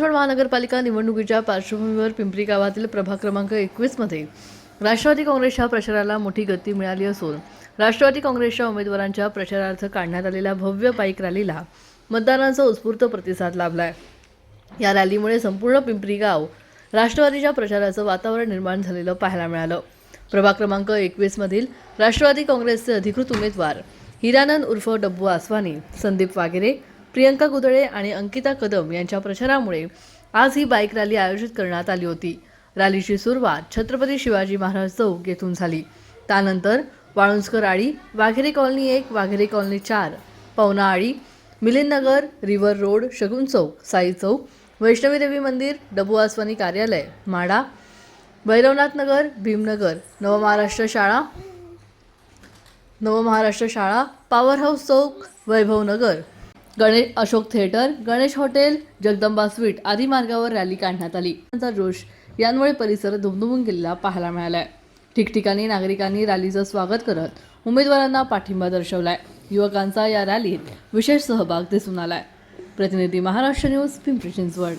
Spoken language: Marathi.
चिंचवड महानगरपालिका निवडणुकीच्या पार्श्वभूमीवर पिंपरी गावातील प्रभाग क्रमांक एकवीसमध्ये राष्ट्रवादी काँग्रेसच्या प्रचाराला मोठी गती मिळाली असून राष्ट्रवादी काँग्रेसच्या उमेदवारांच्या प्रचारार्थ काढण्यात आलेल्या भव्य बाईक रॅलीला मतदारांचा उत्स्फूर्त प्रतिसाद लाभलाय. या रॅलीमुळे संपूर्ण पिंपरी गाव राष्ट्रवादीच्या प्रचाराचं वातावरण निर्माण झालेलं पाहायला मिळालं. प्रभाग क्रमांक एकवीसमधील राष्ट्रवादी काँग्रेसचे अधिकृत उमेदवार हिरानंद उर्फ डब्बू आसवानी संदीप वागेरे प्रियंका कुदळे आणि अंकिता कदम यांच्या प्रचारामुळे आज ही बाईक रॅली आयोजित करण्यात आली होती. रॅलीची सुरुवात छत्रपती शिवाजी महाराज चौक येथून झाली. त्यानंतर वाळुंजकर आळी वाघेरे कॉलनी एक वाघेरे कॉलनी चार पवना आळी मिलिंदनगर रिव्हर रोड शगुन चौक साई चौक वैष्णवी देवी मंदिर डबू आसवानी कार्यालय माडा भैरवनाथ नगर भीमनगर नवमहाराष्ट्र शाळा नवमहाराष्ट्र शाळा पॉवर हाऊस चौक Vaibhavnagar Ganesh Ashok theatre Ganesh hotel Jagdamba sweet आदी मार्गावर रॅली काढण्यात आली. त्यांचा जोश यांमुळे परिसर धुमधुमून गेलेला पाहायला मिळालाय. ठिकठिकाणी नागरिकांनी रॅलीचं स्वागत करत उमेदवारांना पाठिंबा दर्शवलाय. युवकांचा या रॅलीत विशेष सहभाग दिसून आलाय. प्रतिनिधी महाराष्ट्र न्यूज पिंपरी चिंचवड.